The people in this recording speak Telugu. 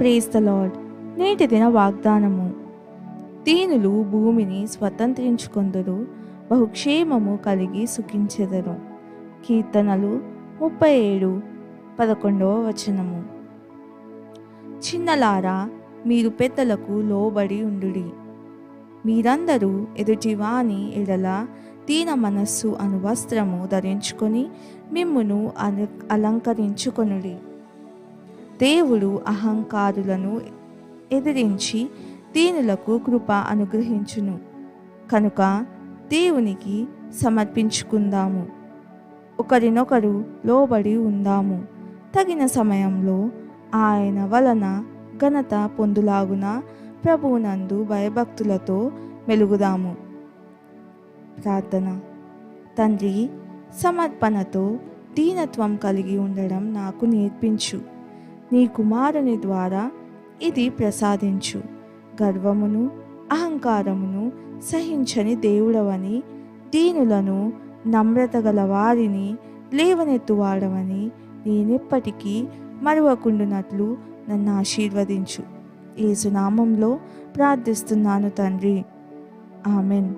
ప్రేస్ ద లాడ్ నేటి దిన వాగ్దానము. దీనులు భూమిని స్వతంత్రించుకొందరు బహుక్షేమము కలిగి సుఖించెదరు. కీర్తనలు ముప్పై ఏడు పదకొండవ వచనము. చిన్నలారా మీరు పెద్దలకు లోబడి ఉండుడి. మీరందరూ ఎదుటివాని ఎడల దీన మనస్సు అను వస్త్రము ధరించుకొని మిమ్మును అను అలంకరించుకొనుడి. దేవుడు అహంకారులను ఎదిరించి దీనులకు కృప అనుగ్రహించును. కనుక దేవునికి సమర్పించుకుందాము. ఒకరినొకరు లోబడి ఉందాము. తగిన సమయంలో ఆయన వలన ఘనత పొందులాగున ప్రభువునందు భయభక్తులతో మెలుగుదాము. ప్రార్థన. తండ్రి సమర్పణతో దీనత్వం కలిగి ఉండడం నాకు నేర్పించు. నీ కుమారుని ద్వారా ఇది ప్రసాదించు. గర్వమును అహంకారమును సహించని దేవుడవని దీనులను నమ్రత గల వారిని లేవనెత్తువాడవని నేనెప్పటికీ మరువకుండునట్లు నన్ను ఆశీర్వదించు. ఏసునామంలో ప్రార్థిస్తున్నాను తండ్రి. ఆమెన్.